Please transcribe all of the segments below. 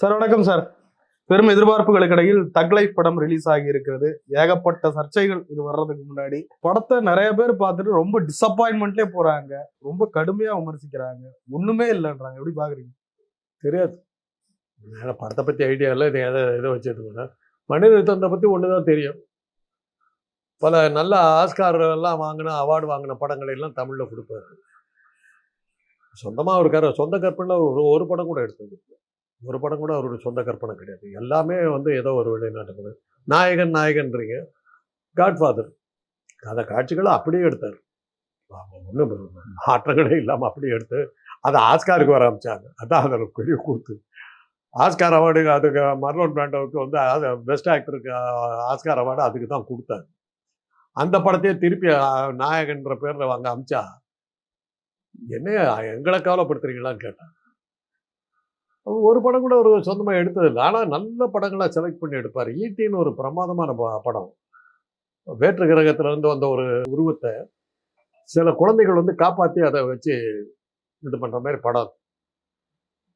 Sir வணக்கம் sir. பெரும் எதிர்பார்ப்புகளுக்கு இடையில் தக் லைஃப் படம் ரிலீஸ் ஆகி இருக்கிறது ஏகப்பட்ட சர்ச்சைகள் இது வர்றதுக்கு முன்னாடி. படத்தை நிறைய பேர் பார்த்துட்டு ரொம்ப டிசப்பாயின்மெண்ட்லேயே போறாங்க. ரொம்ப கடுமையா விமர்சிக்கிறாங்க. ஒண்ணுமே இல்லைன்றாங்க. எப்படி பாக்குறீங்க தெரியாது. படத்தை பற்றி ஐடியா இல்லை. இதை எதை எதை வச்சுட்டு மனித மணிரத்னத்தை பற்றி ஒன்று தான் தெரியும். பல நல்ல ஆஸ்கார் எல்லாம் வாங்கின அவார்டு வாங்கின படங்களை எல்லாம் தமிழில் கொடுப்பாரு. சொந்தமாக ஒரு கர சொந்த கற்பனை ஒரு ஒரு படம் கூட எடுத்தது ஒரு படம் கூட அவருடைய சொந்த கற்பனை கிடையாது. எல்லாமே வந்து ஏதோ ஒரு வெளிநாட்டு படம் நாயகன் நாயகன்றீங்க. காட்ஃபாதர் கதை காட்சிகளை அப்படியே எடுத்தார். ஒன்றும் மாற்றங்களே இல்லாமல் அப்படியே எடுத்து அதை ஆஸ்காருக்கு வர ஆரம்பித்தாங்க அதான் அதில் பெரிய கூத்து. ஆஸ்கார் அவார்டு அதுக்கு மர்லோன் பிராண்டோவுக்கு வந்து அது பெஸ்ட் ஆக்டருக்கு ஆஸ்கார் அவார்டு அதுக்கு தான் கொடுத்தாங்க அந்த படத்தையே திருப்பி நாயகன்ற பேரில் வாங்க அமிச்சா என்ன எங்களை கவலைப்படுத்துறீங்களான்னு கேட்டேன் ஒரு படம் கூட ஒரு சொந்தமாக எடுத்ததில்லை ஆனால் நல்ல படங்களாக செலக்ட் பண்ணி எடுப்பார். ஈட்டின்னு ஒரு பிரமாதமான ப- படம். வேற்று கிரகத்திலேருந்து வந்த ஒரு உருவத்தை சில குழந்தைகள் வந்து காப்பாற்றி அதை வச்சு இது பண்ணுற மாதிரி படம்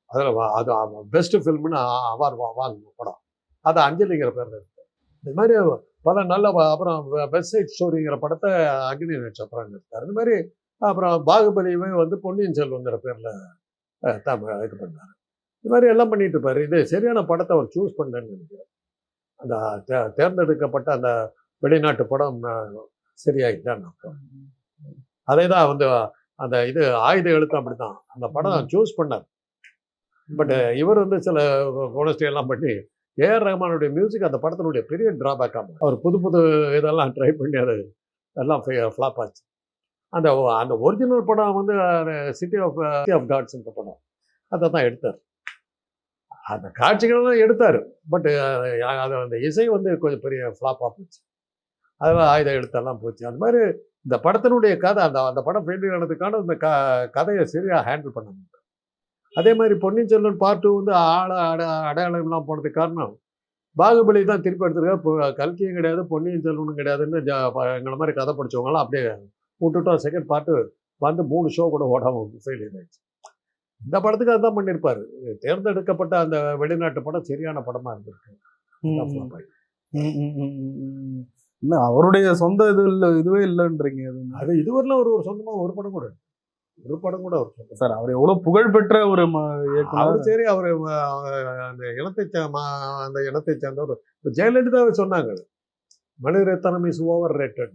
அதில் அது பெஸ்ட் ஃபில்ம்னு அவார் வாங்கின படம். அது அஞ்சலிங்கிற பேரில் இருக்கு. இந்த மாதிரி பல நல்ல அப்புறம் வெப்சைட் ஸ்டோரிங்கிற படத்தை அக்னி நட்சத்திரம் எடுத்தார். இந்த மாதிரி அப்புறம் பாகுபலியுமே வந்து பொன்னியின் செல்வங்கிற பேரில் தான் இது பண்ணார். இது மாதிரி எல்லாம் பண்ணிட்டு இருப்பாரு. இது சரியான படத்தை அவர் சூஸ் பண்ணலன்னு நினைக்கிறேன். அந்த தே- தேர்ந்தெடுக்கப்பட்ட அந்த வெளிநாட்டு படம் அஹ், சரியாயிட்டான்னு அர்த்தம் அதே தான் வந்து அந்த இது ஆயுத எழுத்து அப்படிதான் அந்த படம் சூஸ் பண்ணார். பட் இவர் வந்து சில கோனஸ்டி எல்லாம் பண்ணி ஏஆர் ரஹ்மானுடைய மியூசிக் அந்த படத்தினுடைய பெரிய டிராபேக் ஆகும் அவர் புது புது இதெல்லாம் ட்ரை பண்ணி அது எல்லாம் ஃப்ளாப் ஆச்சு. அந்த அந்த ஒரிஜினல் படம் வந்து சிட்டி ஆஃப் சிட்டி ஆஃப் காட்ஸ்ன்ற படம். அதை தான் எடுத்தார். அந்த காட்சிகளெல்லாம் எடுத்தார். பட் அது அந்த இசை வந்து கொஞ்சம் பெரிய ஃப்ளாப்பாக போச்சு. அதெல்லாம் ஆயுத எழுத்தெல்லாம் போச்சு. அது மாதிரி இந்த படத்தினுடைய கதை அந்த அந்த படம் ஃபெயிலியர் ஆனதுக்கான அந்த க கதையை சரியாக ஹேண்டில் பண்ண முடியும் அதே மாதிரி பொன்னியின் செல்வன் பார்ட் டூ வந்து ஆள அட அடையாளம்லாம் போனதுக்கு காரணம் பாகுபலி தான் திருப்பி எடுத்துருக்காரு. இப்போ கல்கியும் கிடையாது பொன்னியின் செல்வனும் கிடையாதுன்னு ஜ எங்களை மாதிரி கதை படிச்சவங்கலாம் அப்படியே விட்டுட்டோம். செகண்ட் பார்ட்டு வந்து மூணு ஷோ கூட ஓடாமல் ஃபெயிலியர் ஆயிடுச்சு. இந்த படத்துக்கு அதுதான் பண்ணியிருப்பாரு தேர்ந்தெடுக்கப்பட்ட அந்த வெளிநாட்டு படம் சரியான படமா இருந்திருக்கு. இல்ல அவருடைய சொந்த இது இல்ல இதுவே இல்லைன்றீங்க அது? இதுவரையிலும் ஒரு ஒரு சொந்தமா ஒரு படம் கூட. ஒரு படம் கூட ஒரு சொந்தம். சார் அவர் எவ்வளவு புகழ் பெற்ற ஒரு அவர் சரி அவர் அந்த இனத்தை அந்த இனத்தை சேர்ந்தவர். ஜெயலலிதாவை சொன்னாங்க மணிரத்னம் இஸ் ஓவர் ரேட்டட்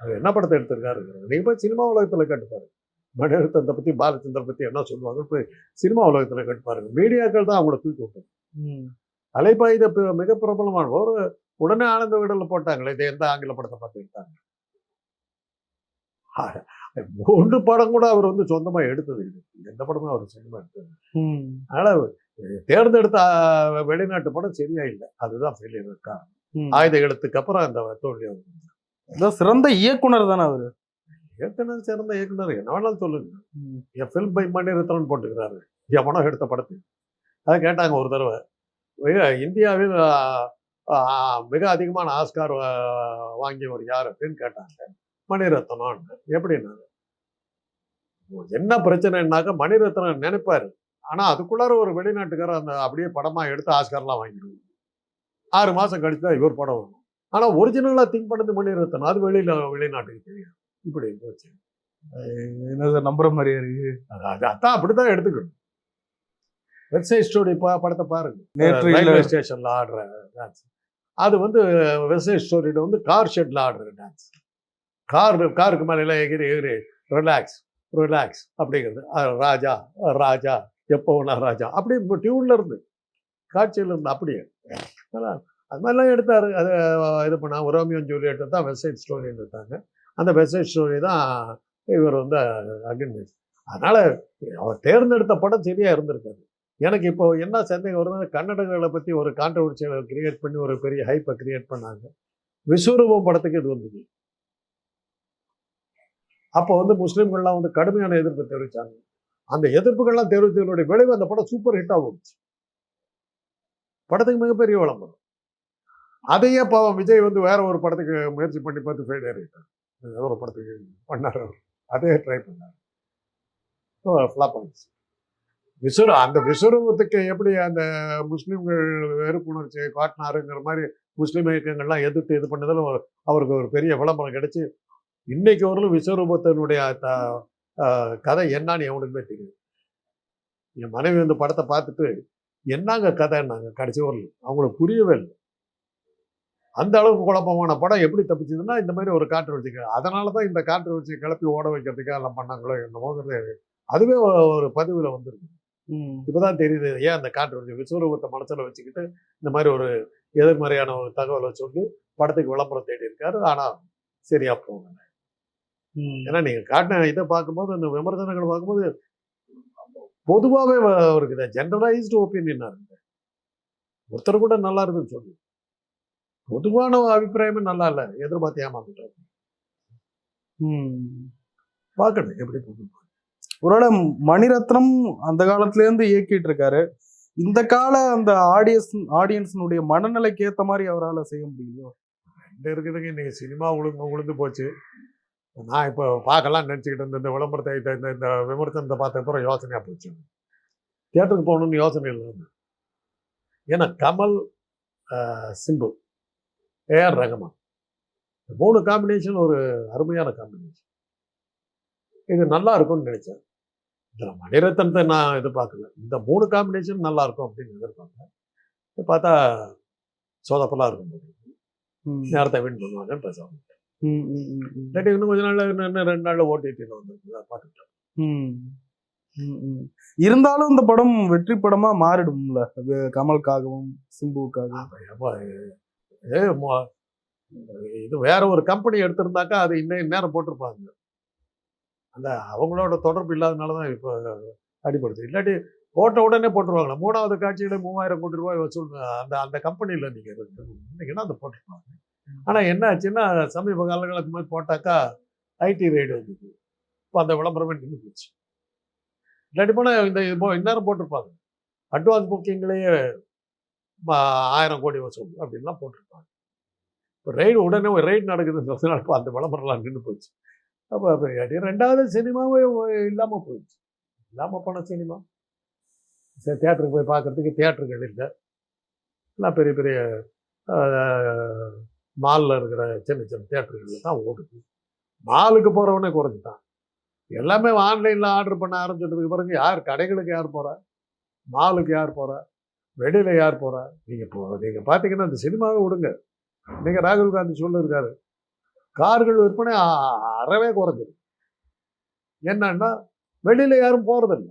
அவர் என்ன படத்தை எடுத்திருக்காரு? நீங்க போய் சினிமா உலகத்துல கேட்டுப்பாரு. மணிரத்னத்தை பத்தி பாலச்சந்தர் பத்தி என்ன சொல்லுவாங்க? போய் சினிமா உலகத்துல கேட்டுப்பாருங்க மீடியாக்கள் தான் அவங்கள தூக்கி விட்டது. அலைபாயுத மிக பிரபலமான ஒரு உடனே ஆனந்த விடல போட்டாங்களே இது எந்த ஆங்கில படத்தை பார்த்து எடுத்தாங்க ஆ, ஒன்று படம் கூட அவர் வந்து சொந்தமா எடுத்தது இல்லை எந்த படமும் அவர் சொந்தமா எடுத்தது. அதனால தேர்ந்தெடுத்த வெளிநாட்டு படம் சரியா இல்லை. அதுதான் ஃபெயிலியர் இருக்கா ம். ஆயுத எழுத்துக்கு அப்புறம் அந்த தோல்வி சிறந்த இயக்குனர் தானே அவரு. ஏற்கனவே சிறந்த இயக்குனர். என்ன வேணாலும் சொல்லுங்க. என் ஃபில்ம் பை மணிரத்னம் போட்டுக்கிறாரு. எவனோ எடுத்த படத்துக்கு அதை கேட்டாங்க ஒரு தடவை. மிக இந்தியாவில் மிக அதிகமான ஆஸ்கார் வாங்கியவர் யார் அப்படின்னு கேட்டாங்க. மணிரத்னம் எப்படின்னா என்ன பிரச்சனைனாக்க மணிரத்னம் நினைப்பாரு. ஆனா அதுக்குள்ளார ஒரு வெளிநாட்டுக்காரர் அந்த அப்படியே படமா எடுத்து ஆஸ்கார்லாம் வாங்கிடுவாங்க ஆறு மாசம் கழிச்சு தான் இவர் படம் வரும். ஆனா ஒரிஜினலா திங்க் பண்ணது மணிரத்னம். அது வெளியில வெளிநாட்டுக்கு தெரியும் இப்படி போச்சு என்ன சார் நம்புற மாதிரியா இருக்கு? அது அது அதான் அப்படிதான் எடுத்துக்கணும். வெப்சைட் ஸ்டோரி பா படத்தை பாருங்க. நேற்று ரயில்வே ஸ்டேஷன்ல ஆடுற டான்ஸ் அது வந்து வெப்சைட் ஸ்டோரியில வந்து கார் ஷெட்ல ஆடுற டான்ஸ் கார் காருக்கு மேல எகிரி எகிரி ரிலாக்ஸ் ரிலாக்ஸ் அப்படிங்கிறது. ராஜா ராஜா எப்போ ராஜா. அப்படி இப்போ டியூன்ல இருந்து காட்சியில இருந்து அப்படியே. அது மாதிரிலாம் எடுத்தாரு. அது இது பண்ணா ரோமியோ ஜூலியட் தான் வெப்சைட் ஸ்டோரின்னு எடுத்தாங்க. அந்த மெசேஜ் ஸ்டோரி தான் இவர் வந்து அகின் அதனால் அவர் தேர்ந்தெடுத்த படம் சரியாக இருந்திருக்காரு எனக்கு இப்போ என்ன சந்தேகம் வருதுன்னா கன்னடங்களை பற்றி ஒரு கான்ட்ரவர்சியை கிரியேட் பண்ணி ஒரு பெரிய ஹைப்பை கிரியேட் பண்ணாங்க. விஸ்வரூபம் படத்துக்கு இது வந்தது. அப்போ வந்து முஸ்லீம்கள்லாம் வந்து கடுமையான எதிர்ப்பு தெரிவித்தாங்க அந்த எதிர்ப்புகள்லாம் தெரிவித்ததனுடைய விளைவு அந்த படம் சூப்பர் ஹிட்டாக போச்சு. படத்துக்கு மிகப்பெரிய விளம்பரம் அதையே பாவம் விஜய் வந்து வேற ஒரு படத்துக்கு முயற்சி பண்ணி பார்த்து ஃபெயிலியர் ஆகிட்டார் வேற ஒரு படத்துக்கு பண்ணார் அவர். அதே ட்ரை பண்ணார். ஃப்ளாப் ஆகிடுச்சு விசுர அந்த விசுரூபத்துக்கு எப்படி அந்த முஸ்லீம்கள் வெறுப்புணர்ச்சியை காட்டினாருங்கிற மாதிரி முஸ்லீம் இயக்கங்கள்லாம் எதிர்த்து இது பண்ணதில் அவருக்கு ஒரு பெரிய விளம்பரம் கிடச்சி இன்னைக்கு வரலும் விஸ்வரூபத்தினுடைய த- கதை என்னன்னு எவனுக்குமே தெரியும் என் மனைவி வந்து படத்தை பார்த்துட்டு என்னங்க கதைன்னாங்க? கடைசி வரல அவங்களுக்கு புரியவே இல்லை. அந்த அளவுக்கு குழப்பமான படம் எப்படி தப்பிச்சதுன்னா இந்த மாதிரி ஒரு காற்றுவர்ச்சி அதனால தான் இந்த காற்றுவர்ச்சியை கிளப்பி ஓட வைக்கிறதுக்காக எல்லாம் பண்ணாங்களோ என்னமோங்கிறது அதுவே ஒரு பதிவில் வந்துருக்கு. ம். இப்பதான் தெரியுது ஏன் அந்த காற்றுவர்ச்சி விஸ்வரூபத்தை மனசுல வச்சுக்கிட்டு இந்த மாதிரி ஒரு எதிர்மறையான ஒரு தகவலை சொல்லி படத்துக்கு விளம்பரம் தேடி இருக்காரு. ஆனா சரியா போங்க ம். ஏன்னா நீங்க காட்டின இதை பார்க்கும்போது அந்த விமர்சனங்கள் பார்க்கும்போது பொதுவாகவே அவருக்கு இதை ஜென்ரலைஸ்டு ஒப்பீனியனா இருக்கு. ஒருத்தர் கூட நல்லா இருக்குன்னு சொல்லி. பொதுவான அபிப்பிராயமே நல்லா இல்லை எதிர்பார்த்து ஏமாந்துட்டாரு ம். பார்க்கணும். எப்படி போகுது ஒருவேளை மணிரத்னம் அந்த காலத்துல இருந்து இயக்கிட்டு இருக்காரு இந்த கால அந்த ஆடியன்ஸ் ஆடியன்ஸினுடைய மனநிலைக்கு ஏத்த மாதிரி அவரால செய்ய முடியுதோ? ரெண்டு இருக்குதுங்க. இன்னைக்கு சினிமா உழுந்து உளுந்து போச்சு. நான் இப்போ பார்க்கலாம் நினச்சிக்கிட்டு இருந்த இந்த விளம்பரத்தை இந்த இந்த- விமர்சனத்தை பார்த்த அப்புறம் யோசனையாக போச்சு. தியேட்டருக்கு போகணும்னு யோசனை இல்லை ஏன்னா கமல் சிம்பு. ஏஆர் ரஹ்மான் இந்த மூணு காம்பினேஷன் ஒரு அருமையான காம்பினேஷன் இது நல்லா இருக்கும்னு நினைச்சேன். இதில் மணிரத்னத்தை நான் எதிர்பார்க்கல. இந்த மூணு காம்பினேஷன் நல்லா இருக்கும் அப்படின்னு இப்ப பார்த்தா சோதப்பெல்லாம் இருக்கும். நேரத்தை வின் பண்ணுவாங்கன்னு பேசுவாங்க. இல்லாட்டி இன்னும் கொஞ்ச நாள்ல இன்னும் ரெண்டு நாள்ல ஓடிடியில் வந்துருக்கு பார்த்துட்டோம். இருந்தாலும் இந்த படம் வெற்றி படமா மாறிடும்ல. கமலுக்காகவும் சிம்புவுக்காகவும். இது வேற ஒரு கம்பெனி எடுத்திருந்தாக்கா அது இன்னும் நேரம் போட்டிருப்பாங்க. அந்த அவங்களோட தொடர்பு இல்லாதனால தான் இப்போ அடிப்படுது இல்லாட்டி போட்ட உடனே போட்டுருவாங்களா? மூணாவது காட்சியில் மூவாயிரம் கோடி ரூபாய் வசூல் அந்த அந்த கம்பெனியில் நீங்கள் இருந்தீங்கன்னா அதை போட்டிருப்பாங்க. ஆனால் என்ன ஆச்சுன்னா சமீப காலங்களுக்கு மாதிரி போட்டாக்கா ஐடி ரைடு வந்தது. இப்போ அந்த விளம்பரமே நின்று போச்சு. இல்லாட்டி போனால் இந்த இப்போ இந்நேரம் போட்டிருப்பாங்க. அட்வான்ஸ் புக்கிங்லேயே ஆயிரம் கோடி வசூல் அப்படின்லாம் போட்டிருப்பாங்க. இப்போ ரைடு உடனே ஒரு ரைடு நடக்குதுன்றதுனால இப்போ அந்த விளம்பரம்லாம் நின்று போச்சு. அப்போ பெரிய ரெண்டாவது சினிமாவே இல்லாமல் போயிடுச்சு. இல்லாமல் போன சினிமா சரி தேட்டருக்கு போய் பார்க்கறதுக்கு தியேட்டர்கள் இல்லை. எல்லாம் பெரிய பெரிய மாலில் இருக்கிற சின்ன சின்ன தேட்டர்களில் தான் ஓடுது. மாலுக்கு போகிறவனே குறைஞ்சிட்டான். எல்லாமே ஆன்லைனில் ஆர்டர் பண்ண ஆரம்பிச்சதுக்கு பிறகு யார் கடைகளுக்கு யார் போகிறா மாலுக்கு யார் போகிறா வெளியில் யார் போகிறா நீங்கள் இப்போ நீங்கள் பார்த்தீங்கன்னா அந்த சினிமாவை விடுங்க. நீங்கள் ராகுல் காந்தி சொல்லியிருக்காரு கார்கள் விற்பனை அறவே குறைஞ்சிருக்கு. என்னன்னா வெளியில் யாரும் போகிறதில்ல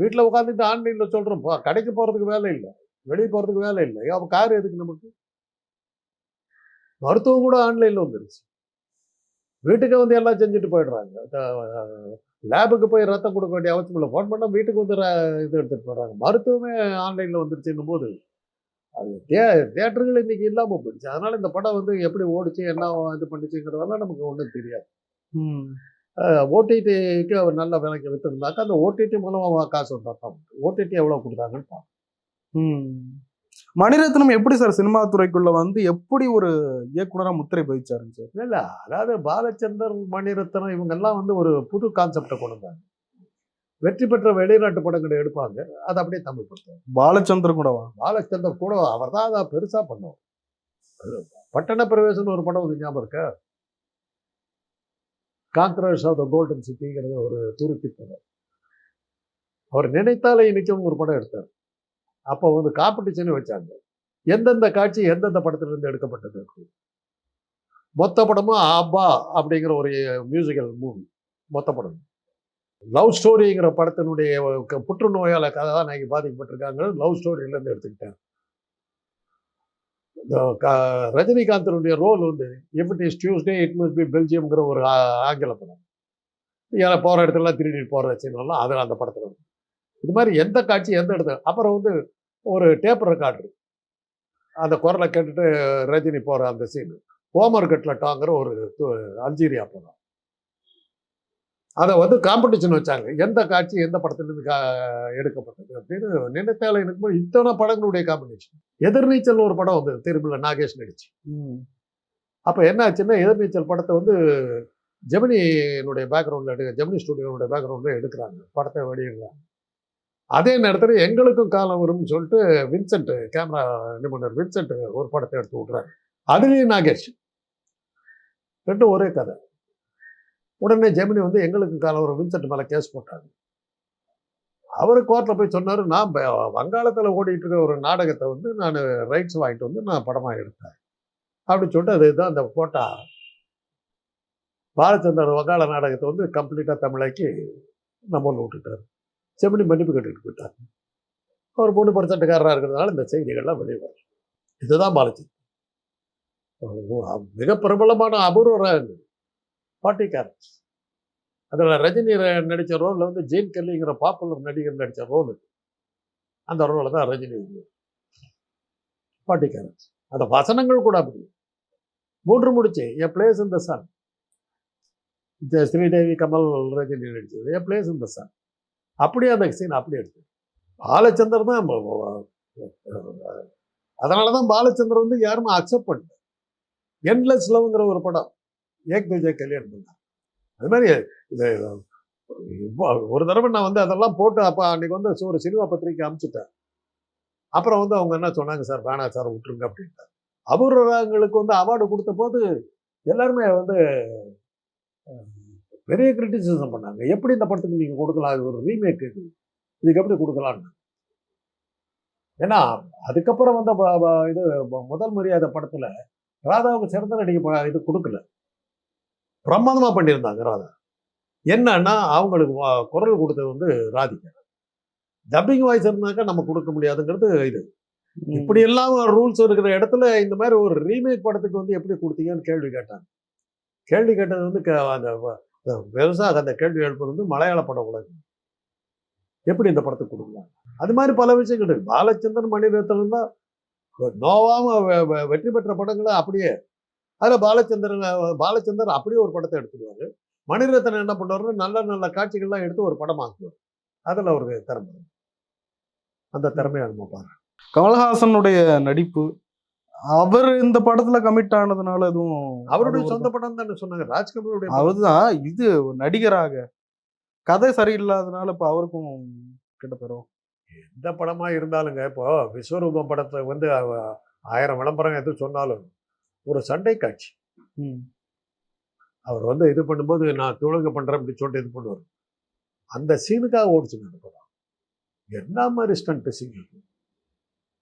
வீட்டில் உட்காந்துட்டு ஆன்லைனில் சொல்கிறோம் கடைக்கு போகிறதுக்கு வேலை இல்லை. வெளியே போகிறதுக்கு வேலை இல்லை. அப்போ கார் எதுக்கு நமக்கு? மருத்துவம் கூட ஆன்லைனில் வந்துருச்சு. வீட்டுக்கு வந்து எல்லாம் செஞ்சுட்டு போயிடுறாங்க. லேபுக்கு போய் ரத்தம் கொடுக்க வேண்டிய அவசியம் இல்லை ஃபோன் பண்ணால் வீட்டுக்கு வந்து ர- இது எடுத்துகிட்டு போகிறாங்க மருத்துவமே ஆன்லைனில் வந்துருச்சுன்னும் போது அது தே தேட்டர்கள் இன்னைக்கு இல்லாமல் போயிடுச்சு. அதனால இந்த படம் வந்து எப்படி ஓடிச்சு என்ன இது பண்ணிச்சுங்கிறதெல்லாம் நமக்கு ஒன்றும் தெரியாது. ஓடிடிக்கு அவர் நல்ல விலைக்கு விற்றுருந்தாக்கா அந்த ஓடிடி மூலமாக காசு வந்தா தான் ஓடிடி எவ்வளோ கொடுத்தாங்கன்னு பார்ப்போம் ம். மணிரத்னம் எப்படி சார் சினிமா துறைக்குள்ள வந்து எப்படி ஒரு இயக்குனரா முத்திரை பதிச்சாருங்க சார்? இல்லை அதாவது பாலச்சந்தர் மணிரத்னம் இவங்கெல்லாம் வந்து ஒரு புது கான்செப்டை கொண்டு வந்தாங்க. வெற்றி பெற்ற வெளிநாட்டு படங்களை எடுப்பாங்க. அதை அப்படியே தமிழ் படுத்துவாங்க பாலச்சந்தர் கூடவா? பாலச்சந்தர் கூட அவர் தான் அதை பெருசாக பண்ணுவார். பட்டண பிரவேசம்னு ஒரு படம் வந்து ஞாபகம் இருக்கா? கான்ட்ரவர்ஸ் ஆஃப் த கோல்டன் சிட்டிங்கிறது ஒரு துருக்கி படம். அவர் நினைத்தாலே நிற்கும் ஒரு படம் எடுத்தார். அப்போ வந்து காம்படிஷன் வச்சாங்க. எந்தெந்த காட்சி எந்தெந்த படத்திலிருந்து எடுக்கப்பட்டது? மொத்த படமும் ஆபா அப்படிங்கிற ஒரு மியூசிக்கல் மூவி மொத்த படம். லவ் ஸ்டோரிங்கிற படத்தினுடைய க- புற்றுநோயால கதாநாயகி பாதிக்கப்பட்டிருக்காங்க லவ் ஸ்டோரியிலேருந்து எடுத்துக்கிட்டேன் இந்த ரஜினிகாந்தனுடைய ரோல் வந்து எப்படி is Tuesday it must be பெல்ஜியம்ங்கிற ஒரு ஆங்கில படம். ஏன்னா போகிற இடத்துலலாம் திருடி போகிற சீனெல்லாம் அதில் அந்த படத்தில் இது மாதிரி எந்த காட்சி எந்த இடத்துல? அப்புறம் வந்து ஒரு டேப் ரெக்கார்டர் அந்த குரலை கேட்டுட்டு ரஜினி போகிற அந்த சீன் ஹோமர் கட்லட்டாங்கிற ஒரு து- அல்ஜீரியா படம். அதை வந்து காம்படிஷன் வச்சாங்க. எந்த காட்சி எந்த படத்துலேருந்து கா எடுக்கப்பட்டது அப்படின்னு நினைத்தால எனக்கு இத்தனை படங்களுடைய காம்பினேஷன் எதிர்நீச்சல் ஒரு படம் வந்து திரும்பில நாகேஷ் நடிச்சு. அப்போ என்ன ஆச்சுன்னா எதிர்நீச்சல் படத்தை வந்து ஜெமினியினுடைய பேக்ரவுண்டில் எடு ஜெமினி ஸ்டுடியோனுடைய பேக்ரவுண்டில் எடுக்கிறாங்க. படத்தை வெளியிடுறாங்க. அதே நேரத்தில் எங்களுக்கும் காலம் வரும்னு சொல்லிட்டு வின்சென்ட் கேமரா நிபுணர் வின்சென்ட் ஒரு படத்தை எடுத்து விட்றாரு. அதுலேயும் நாகேஷ். ரெண்டும் ஒரே கதை. உடனே ஜெமினி வந்து எங்களுக்கு காலம் வரும் வின்சென்ட் மேலே கேஸ் போட்டாங்க அவர் கோர்ட்டில் போய் சொன்னார் நான் வங்காளத்தில் ஓடிட்டு இருக்க ஒரு நாடகத்தை வந்து நான் ரைட்ஸ் வாங்கிட்டு வந்து நான் படமாக எடுத்தேன் அப்படின்னு சொல்லிட்டு அதுதான் அந்த கோட்டா பாலச்சந்தர் வங்காள நாடகத்தை வந்து கம்ப்ளீட்டாக தமிழாக்கி நம்ம ஊர்ல விட்டுட்டார். செம்மணி மன்னிப்பு கட்டிட்டு போயிட்டார். அவர் மூணு பர்சன்ட்காரராக இருக்கிறதுனால இந்த செய்திகள்லாம் வெளியே வரும் இதுதான் பாலச்சந்தர் மிக பிரபலமான அபூர்வ பாட்டிக்காரர். அதில் ரஜினி நடித்த ரோலில் வந்து ஜெயின் கல்லிங்கிற பாப்புலர் நடிகர் நடித்த ரோல் அந்த ரோலில் தான் ரஜினி பாட்டிக்காரர். அந்த வசனங்கள் கூட அப்படி. மூன்று முடிச்சு எ பிளேஸ் இந்த சன். ஸ்ரீதேவி கமல் ரஜினி நடித்தது எ பிளேஸ் இந்த சன். அப்படியே அந்த சீன் அப்படியே எடுத்து. பாலச்சந்தர் தான் அதனால தான் பாலச்சந்தர் வந்து யாருமே அக்செப்ட் பண்ணல. என்லெஸ் லவ்ங்கிற ஒரு படம். ஏக் துஜே கல்யாணம் பண்ணார். அது மாதிரி இது ஒரு தடவை நான் வந்து அதெல்லாம் போட்டு அப்போ அன்னைக்கு வந்து ஒரு சினிமா பத்திரிக்கை அனுப்பிச்சிட்டேன் அப்புறம் வந்து அவங்க என்ன சொன்னாங்க சார் வேணா சார் விட்டுருங்க அப்படின்ட்டார். அபூர்வங்களுக்கு வந்து அவார்டு கொடுத்த போது எல்லாருமே வந்து பெரிய கிரிட்டிசிசம் பண்ணாங்க. எப்படி இந்த படத்துக்கு நீங்கள் கொடுக்கலாம்? இது ஒரு ரீமேக் இது. இதுக்கு எப்படி கொடுக்கலான்னு ஏன்னா அதுக்கப்புறம் வந்த இது முதல் மரியாதை படத்தில் ராதாவுக்கு சிறந்த நடிகை இது கொடுக்கல. பிரமாதமாக பண்ணியிருந்தாங்க ராதா. என்னன்னா அவங்களுக்கு குரல் கொடுத்தது வந்து ராதிகா. டப்பிங் வாய்ஸ் இருந்தாக்கா நம்ம கொடுக்க முடியாதுங்கிறது இது. இப்படி எல்லாம் ரூல்ஸ் இருக்கிற இடத்துல இந்த மாதிரி ஒரு ரீமேக் படத்துக்கு வந்து எப்படி கொடுத்தீங்கன்னு கேள்வி கேட்டாங்க. கேள்வி கேட்டது வந்து அந்த பெருசாக அந்த கேள்வி எழுப்புறது வந்து மலையாள படம் உலகம் எப்படி இந்த படத்துக்கு கொடுக்கலாம் அது மாதிரி பல விஷயங்கள் இருக்கு. பாலச்சந்திரன் மணிரத்னம் தான் நோவாம வெற்றி பெற்ற படங்களை அப்படியே அதில் பாலச்சந்திரன் பாலச்சந்தர் அப்படியே ஒரு படத்தை எடுத்துடுவார். மணிரத்னம் என்ன பண்ணுவாருன்னா நல்ல நல்ல காட்சிகள்லாம் எடுத்து ஒரு படம் ஆக்குவார் அதில் அவருக்கு திறமை. அந்த திறமையை நம்ம பாருங்க. கமல்ஹாசனுடைய நடிப்பு அவர் இந்த படத்துல கமிட் ஆனதுனால எதுவும் அவருடைய சொந்த படம் தானே சொன்னாங்க? ராஜ்கமலுடைய அவர்தான். இது நடிகராக. கதை சரியில்லாதனால இப்ப அவருக்கும் கிட்ட பெறும் எந்த படமா இருந்தாலுங்க இப்போ விஸ்வரூபம் படத்தை வந்து ஆயிரம் விளம்பரம் எது சொன்னாலும் ஒரு சண்டை காட்சி. அவர் வந்து இது பண்ணும்போது நான் தொழுக பண்றேன் அப்படி சொல்லிட்டு இது பண்ணுவார். அந்த சீனுக்காக ஓடிச்சுங்க அந்த படம். என்ன மாதிரி ஸ்டண்ட் சீன்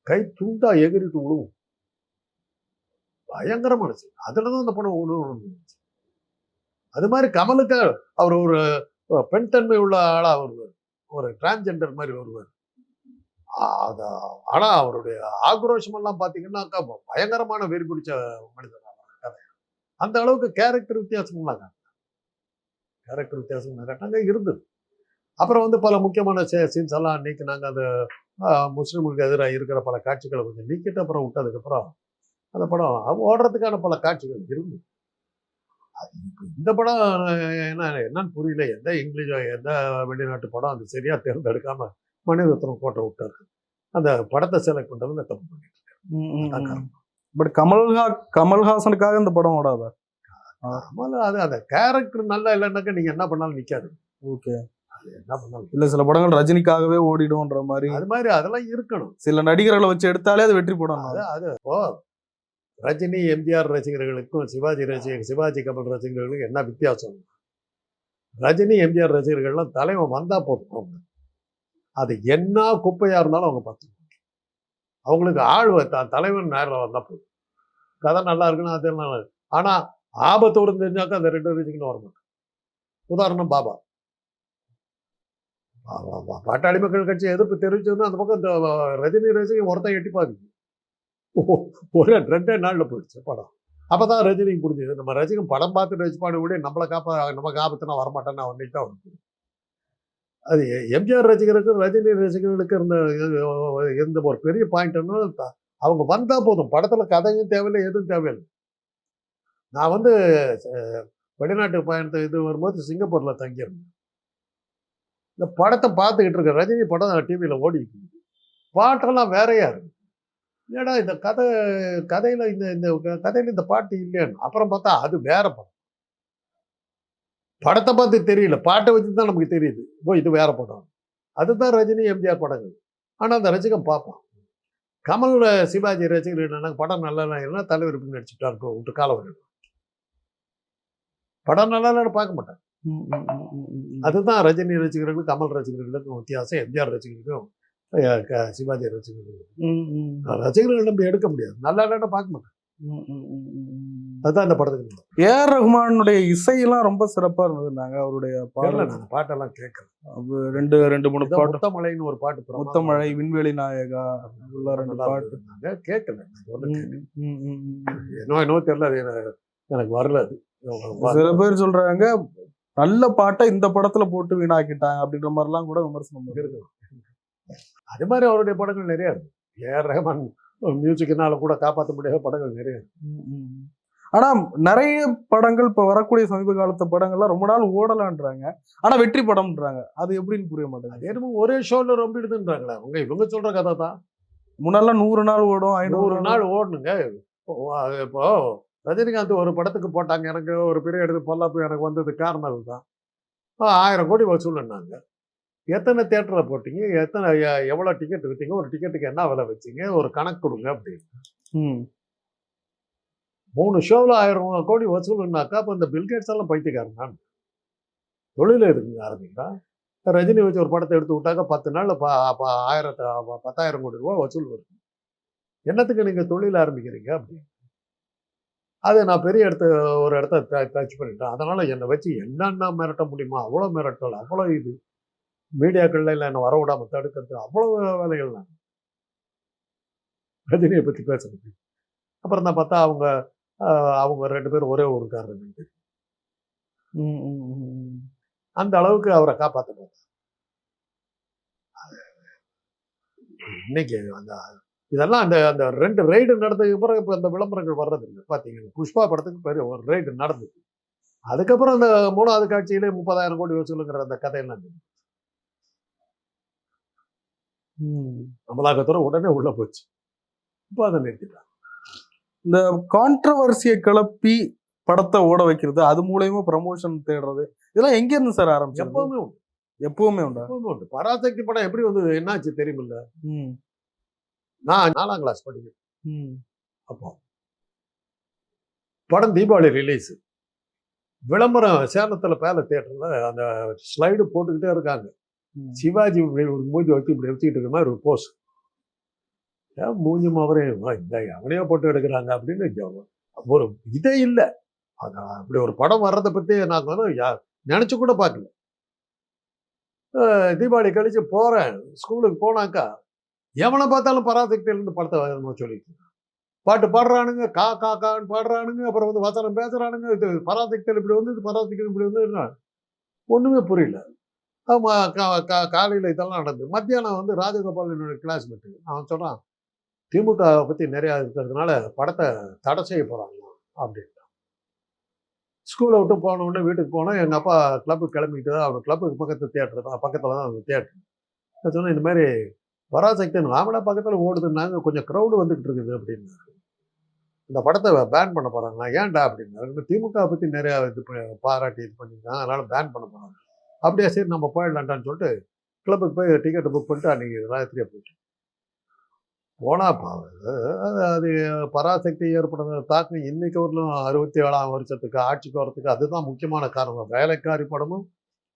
கை துண்டா எகிரிட்டு விழுவும் பயங்கரமான சீன் அதில் தான் அந்த படம் ஒன்று அது மாதிரி கமலுக்கு அவர் ஒரு பெண் தன்மை உள்ள ஆளாக வருவார். ஒரு டிரான்ஸ்ஜெண்டர் மாதிரி வருவார். அதை ஆனால் அவருடைய ஆக்ரோஷமெல்லாம் பார்த்தீங்கன்னாக்கா பயங்கரமான வெறி பிடிச்ச மனிதர் கதை அந்த அளவுக்கு கேரக்டர் வித்தியாசம்லாம் கேரக்டர் வித்தியாசம் காட்டினாங்க இருந்தது. அப்புறம் வந்து பல முக்கியமான சீன்ஸ் எல்லாம் நீக்கினாங்க. அந்த முஸ்லீமுக்கு எதிராக இருக்கிற பல காட்சிகளை கொஞ்சம் நீக்கிட்டு அப்புறம் விட்டதுக்கப்புறம் அந்த படம் ஓடுறதுக்கான பல காட்சிகள் இருந்து இந்த படம் என்ன என்னன்னு புரியல. எந்த இங்கிலீஷோ எந்த வெளிநாட்டு படம் அது சரியா தேர்ந்தெடுக்காம மணிரத்னம் கோட்டை விட்டாரு. அந்த படத்தை செலக்ட் பண்றதுல தப்பு பண்ணிட்டு. பட் கமல்ஹா கமல்ஹாசனுக்காக இந்த படம் ஓடாதா? கமல் அது அந்த கேரக்டர் நல்லா இல்லைன்னாக்கா நீங்க என்ன பண்ணாலும் நிக்காது. ஓகே. அது என்ன பண்ணாலும் இல்ல சில படங்கள் ரஜினிக்காகவே ஓடிடும்ன்ற மாதிரி. அது மாதிரி அதெல்லாம் இருக்கணும். சில நடிகர்களை வச்சு எடுத்தாலே அது வெற்றி படம் அது அது ரஜினி எம்ஜிஆர் ரசிகர்களுக்கும் சிவாஜி ரசிகர் சிவாஜி கமல் ரசிகர்களுக்கும் என்ன வித்தியாசம்? ரஜினி எம்ஜிஆர் ரசிகர்கள்லாம் தலைவன் வந்தால் போதும் அவங்க. அது என்ன குப்பையாக இருந்தாலும் அவங்க பார்த்துக்கணும் அவங்களுக்கு ஆழ்வை த- தலைவன் நேரில் வந்தால் போதும். கதை நல்லா இருக்குன்னா அது நல்லா ஆனால் ஆபத்தோடு தெரிஞ்சாக்கா அந்த ரெண்டு ரசிகனும் வர உதாரணம் பாபா. பா- பாட்டாளி மக்கள் கட்சி எதிர்ப்பு தெரிவிச்சதுன்னா அந்த பக்கம் ரஜினி ரசிகன் ஒருத்தன் எட்டி பாக்குது ஒரு ரெண்டே நாளில் போயிடுச்சு படம். அப்பதான் ரஜினிக்கு புரிஞ்சுது. நம்ம ரஜினி படம் பார்த்துட்டு வச்சுப்பாடு விட நம்மளை காப்பா நமக்கு ஆபத்துனா வரமாட்டேன்னு அவன் தான் வந்து அது எம்ஜிஆர் ரசிகருக்கு ரஜினி ரசிகர்களுக்கு இருந்த இருந்த ஒரு பெரிய பாயிண்ட் என்ன அவங்க வந்தால் போதும். படத்தில் கதையும் தேவையில்லை எதுவும் தேவையில்லை. நான் வந்து வெளிநாட்டு பயணத்தை இது வரும்போது சிங்கப்பூரில் தங்கியிருந்தேன். இந்த படத்தை பார்த்துக்கிட்டு இருக்க ரஜினி படம் டிவியில் ஓடிட்டு பாட்டெல்லாம் வேறையாக இருக்குது ஏடா இந்த கதை கதையில இந்த இந்த கதையில இந்த பாட்டு இல்லையான்னு. அப்புறம் பார்த்தா அது வேற படம். படத்தை பார்த்து தெரியல. பாட்டை வச்சு தான் நமக்கு தெரியுது. ஓ இது வேற படம். அதுதான் ரஜினி எம்ஜிஆர் படங்கள். ஆனா அந்த ரசிகன் பார்ப்பான். கமல் சிவாஜி ரசிகர் என்னன்னா படம் நல்லா இல்லைன்னா தலைவர் இப்படி நடிச்சுட்டா இருக்கும் விட்டு காலம் வரும் படம் நல்லா இல்லைன்னு பார்க்க மாட்டான். அதுதான் ரஜினி ரசிகர்களுக்கும் கமல் ரசிகர்களுக்கும் வித்தியாசம். எம்ஜிஆர் ரசிகர்களுக்கும் சிவாஜி ம், ரசிகர்கள் நம்பி எடுக்க முடியாது. நல்லா இல்லைன்னா பார்க்க மாட்டான். அதுதான் இந்த படத்துக்கு நல்லா. ஏஆர் ரஹ்மானுடைய இசையெல்லாம் ரொம்ப சிறப்பா இருந்ததுனாங்க அவருடைய பாடல். நான் பாட்டெல்லாம் அது ரெண்டு ரெண்டு மூணு பாட்டு. முத்தமலைன்னு ஒரு பாட்டு முத்தமழை விண்வெளி நாயகா உள்ள ரெண்டு பாட்டு. கேட்கல. என்னோ என்னவோ தெரியல. அது எனக்கு- வரல அது. சில பேர் சொல்றாங்க நல்ல பாட்டை இந்த படத்துல போட்டு வீணாக்கிட்டாங்க அப்படின்ற மாதிரிலாம் கூட விமர்சனம் இருக்கு. அது மாதிரி அவருடைய படங்கள் நிறைய இருக்கு. ஏஆர் ரஹ்மான் மியூசிக்னால கூட காப்பாற்ற முடியாத படங்கள் நிறைய இருக்கு. ம், ம், ம். ஆனா நிறைய படங்கள் இப்ப வரக்கூடிய சமீப காலத்து படங்கள்லாம் ரொம்ப நாள் ஓடலான்றாங்க. ஆனா வெற்றி படம்ன்றாங்க. அது எப்படின்னு புரிய மாட்டேங்குது. என்னமோ ஒரே ஷோல ரொம்ப எடுத்துன்றாங்களே அவங்க இவங்க சொல்ற கதை தான். முன்னால நூறு நாள் ஓடும் ஐநூறு நூறு நாள் ஓடணுங்க இப்போ ரஜினிகாந்த் ஒரு படத்துக்கு போட்டாங்க. எனக்கு ஒரு பெரிய எடுத்து பொல்லாப்பு எனக்கு வந்தது காரணம் அதுதான். ஆயிரம் கோடி வசூலுன்னாங்க எத்தனை தேட்டரில் போட்டீங்க? எத்தனை எவ்வளோ டிக்கெட் விற்றீங்க ஒரு டிக்கெட்டுக்கு என்ன விலை வச்சீங்க? ஒரு கணக்கு கொடுங்க அப்படின்னு. ம், மூணு ஷோவில் ஆயிரம் கோடி வசூலுன்னாக்கா அப்போ இந்த பில்கேட்ஸ் எல்லாம் பைத்தியக்காரன் தொழில் இருக்குங்க ஆரம்பிக்கிறா. ரஜினி வச்சு ஒரு படத்தை எடுத்து விட்டாக்க பத்து நாளில் ப ஆயிரத்து பத்தாயிரம் கோடி ரூபா வசூல் வருது. என்னத்துக்கு நீங்கள் தொழில் ஆரம்பிக்கிறீங்க அப்படின்னு. அதை நான் பெரிய இடத்த ஒரு இடத்த டச் பண்ணிட்டேன். அதனால் என்னை வச்சு என்னென்ன மிரட்ட முடியுமோ அவ்வளோ மிரட்டல் அவ்வளோ இது. மீடியாக்கள்ல இல்லை என்னை வர விடாம தடுக்கிறது அவ்வளோ வேலைகள் நான். ரஜினியை பற்றி பேசுறது. அப்புறம் தான் பார்த்தா அவங்க அவங்க ரெண்டு பேரும் ஒரே ஊருக்காரங்க ம், ம், ம், ம். அந்த அளவுக்கு அவரை காப்பாற்ற பார்த்தார் இன்னைக்கு அந்த இதெல்லாம் அந்த அந்த ரெண்டு ரைடு நடந்ததுக்கு அப்புறம் இப்போ அந்த விளம்பரங்கள் வர்றது இல்லை. பார்த்தீங்கன்னா புஷ்பா படத்துக்கு பெரிய ஒரு ரைடு நடந்தது. அதுக்கப்புறம் அந்த மூணாவது காட்சியிலே முப்பதாயிரம் கோடி வசூலுங்கிற அந்த கதையெல்லாம். அமலாக்கத்துறை உடனே உள்ள போச்சு. இப்போ அதை நிறுத்திட்டாங்க. இந்த கான்ட்ரவர்சியை கிளப்பி படத்தை ஓட வைக்கிறது அது மூலயமா ப்ரமோஷன் தேடுறது இதெல்லாம் எங்க இருந்து சார் ஆரம்பிச்சது? எப்பவுமே உண்டு. எப்பவுமே உண்டா? எப்பவுமே உண்டு. பராசக்தி படம் எப்படி வந்தது என்னாச்சு தெரியுமில்ல? நான் நாலாம் கிளாஸ் படிக்கிறேன். ம், அப்போ படம் தீபாவளி ரிலீஸ் விளம்பரம் சேலத்துல பேல தியேட்டர்ல அந்த ஸ்லைடு போட்டுக்கிட்டே இருக்காங்க. சிவாஜி இப்படி ஒரு மூஞ்சி வச்சு இப்படி வச்சுக்கிட்டு இருக்க மாதிரி ஒரு போஸ் ஏன் மூஞ்சி அவரே இந்த அவனையோ போட்டு எடுக்கிறாங்க அப்படின்னு ஒரு இதே இல்லை. அது அப்படி ஒரு படம் வர்றதை பற்றி நான் வந்து நினச்சி நினைச்சு கூட பார்க்கல. தீபாவளி கழிச்சு போறேன். ஸ்கூலுக்கு போனாக்கா எவனை பார்த்தாலும் பராசக்தியிலேருந்து படத்தை வரணும்னு சொல்லிட்டு பாட்டு பாடுறானுங்க கா கா கான்னு பாடுறானுங்க அப்புறம் வந்து வசனம் பேசுறானுங்க இது பராசக்தியில் இப்படி வந்து இது பராசக்தியில் இப்படி வந்து ஒண்ணுமே புரியல. காலையில் இதெல்லாம் நடந்தது மத்தியானம் வந்து ராஜகோபால் என்னுடைய கிளாஸ்மேட்டு அவன் சொல்கிறான் திமுகவை பற்றி நிறையா இருக்கிறதுனால படத்தை தடை செய்ய போகிறாங்களாம் அப்படின்ட்டான். ஸ்கூலை விட்டு போன உடனே வீட்டுக்கு போனோம். எங்கள் அப்பா கிளப்புக்கு தான் அவர் கிளப்புக்கு பக்கத்து தியேட்டர் தான் பக்கத்தில் தான் அந்த தியேட்டர் நான் சொன்னேன் இந்த மாதிரி பராசக்தி ஆமடா பக்கத்தில் ஓடுதுன்னாங்க கொஞ்சம் க்ரௌடு வந்துக்கிட்டு இருக்குது அப்படின்னாரு. இந்த படத்தை பேன் பண்ண போகிறாங்களா ஏன்டா? அப்படின்னாரு. திமுக பற்றி நிறையா இது பாராட்டி இது பண்ணியிருக்காங்க. அதனால் பேன் பண்ண போகிறாங்க அப்படியே சரி நம்ம போயிடலான்டான்னு சொல்லிட்டு கிளப்புக்கு போய் டிக்கெட் புக் பண்ணிட்டு அன்னைக்கு ராத்திரியா போயிட்டேன். போனால் அது அது பராசக்தி ஏற்படுற தாக்கம் இன்றைக்கு வரலும் அறுபத்தி ஏழாம் வருஷத்துக்கு ஆட்சிக்கு வரத்துக்கு அதுதான் முக்கியமான காரணம். வேலைக்காரி படமும்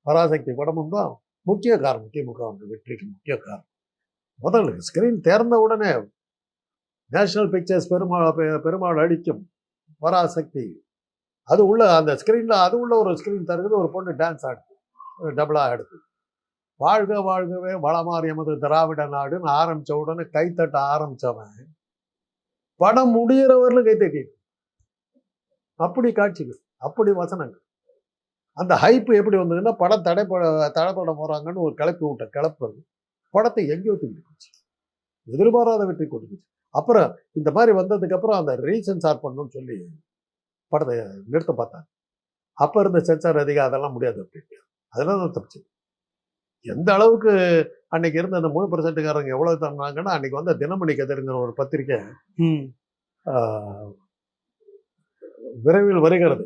பராசக்தி படமும் தான் முக்கிய காரணம். திமுக வெற்றிக்கு முக்கிய காரணம். முதல்ல ஸ்கிரீன் திறந்த உடனே நேஷனல் பிக்சர்ஸ் பெருமாள் பெருமாள் அடிக்கும் பராசக்தி. அது உள்ள அந்த ஸ்க்ரீனில் அது உள்ள ஒரு ஸ்க்ரீன் தருகிறது ஒரு பொண்ணு டான்ஸ் ஆடு டபுளா எடுத்து வாழ்க வாழ்கவே வளமாறு எமது திராவிட நாடுன்னு ஆரம்பித்த உடனே கைத்தட்ட ஆரம்பிச்சவன். படம் முடிகிறவர்களும் கைத்தட்டி அப்படி காட்சிகள் அப்படி வசனங்கள். அந்த ஹைப்பு எப்படி வந்ததுன்னா படம் தடைப்பட தடைப்பட போறாங்கன்னு ஒரு கிளப்பி விட்ட கிளப்பு படத்தை எங்கேயோ தூக்கிட்டு போச்சு. எதிர்பாராத வெற்றி கொடுத்துச்சு அப்புறம் இந்த மாதிரி வந்ததுக்கப்புறம் அந்த அந்த ரீசென்சார் பண்ணணும்னு சொல்லி படத்தை நிறுத்த பார்த்தாங்க. அப்போ இருந்த சென்சார் அதிகம் அதெல்லாம் முடியாது அப்படின்ட்டு. அதெல்லாம் தான் தப்பிச்சு. எந்த அளவுக்கு அன்னைக்கு இருந்த அந்த மூணு பர்சன்ட்டுக்காரங்க எவ்வளவு தந்தாங்கன்னா அன்னைக்கு வந்த தினமணி கதிருங்கிற ஒரு பத்திரிக்கை விரைவில் வருகிறது.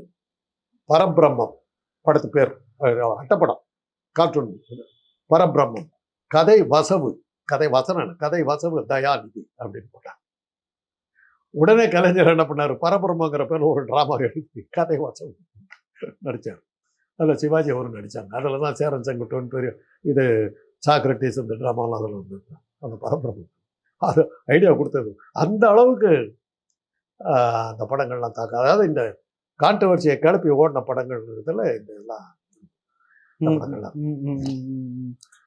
பரபிரம்மம் படத்து பேர் அட்டப்படம் கார்ட்டூன். பரபிரம்மம் கதை வசவு கதை இல்ல, கதை வசவு தயாநிதி அப்படின்னு போட்டாங்க. உடனே கலைஞர் என்ன பண்ணாரு? பரபரமாங்கிற பேர்ல ஒரு டிராமா எழுதி கதை வசவு நடிச்சார். அதில் சிவாஜி அவரும் நடிச்சாங்க. அதில் தான் சேரன் செங்குட்டுவன் பெரிய இது சாக்ரட்டிஸ் இந்த ட்ராமாலாம் அதில் வந்து அந்த பரபரப்பு அது ஐடியா கொடுத்தது. அந்த அளவுக்கு அந்த படங்கள்லாம் தாக்க அதாவது இந்த கான்ட்ரவர்சியை கிளப்பி ஓடின படங்கள் இதில் இந்த எல்லாம்.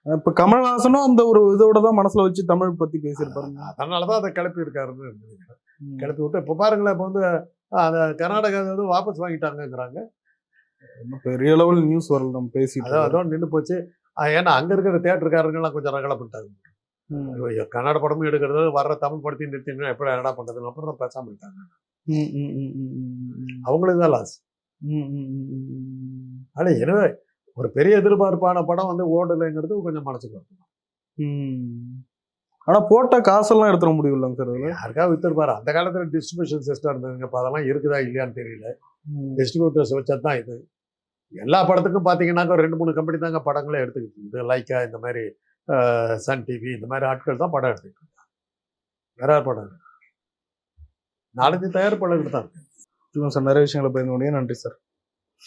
இப்ப கமல்ஹாசனும் அந்த ஒரு இதோட தான் மனசுல வச்சு தமிழ் பத்தி பேசியிருப்பாருங்க அதனால தான் அதை கிளப்பி இருக்காருன்னு. கிளப்பி விட்டு இப்போ பாருங்களேன் இப்போ வந்து அந்த கர்நாடகா வந்து வாபஸ் வாங்கிட்டாங்கங்கிறாங்க. பெரிய லெவல் நியூஸ் வரல நம்ம பேசிட்டு அதான் அதோட நின்று போச்சு ஏன்னா அங்கே இருக்கிற தேட்டருக்காரங்கெல்லாம் கொஞ்சம் ரகலை பண்ணிட்டாங்க கன்னட படமும் எடுக்கிறது வர்ற தமிழ் படத்தையும் நிறுத்தினா எப்படி என்னடா பண்ணுறதுன்னு அப்புறம் பேசாமல் ம். அவங்களுக்கு தான் லாஸ். ஆனால் எனவே ஒரு பெரிய எதிர்பார்ப்பான படம் வந்து ஓடலைங்கிறது கொஞ்சம் மனசுக்கு வருது ம். ஆனா போட்ட காசெல்லாம் எடுத்துட முடியலங்க சார் அதுல யாருக்கா வித்துருப்பாரு அந்த காலத்தில் டிஸ்ட்ரிபியூஷன் சிஸ்டம் இருந்ததுங்க இப்போ அதெல்லாம் இருக்குதா இல்லையான்னு தெரியல. டிஸ்ட்ரிபியூட்டர்ஸ் வச்சது தான் இது எல்லா படத்துக்கும் பார்த்தீங்கன்னாக்கா ரெண்டு மூணு கம்பெனி தாங்க படங்களே எடுத்துக்கிட்டு இருக்குது லைக்கா இந்த மாதிரி சன் டிவி இந்த மாதிரி ஆட்கள் தான் படம் எடுத்துக்கிட்டு இருக்காங்க. வேற யார் படம் நாலஞ்சு தயாரிப்பாளர்கள் தான். இருக்கு. சார் நிறைய விஷயங்களை பயந்து நன்றி சார்.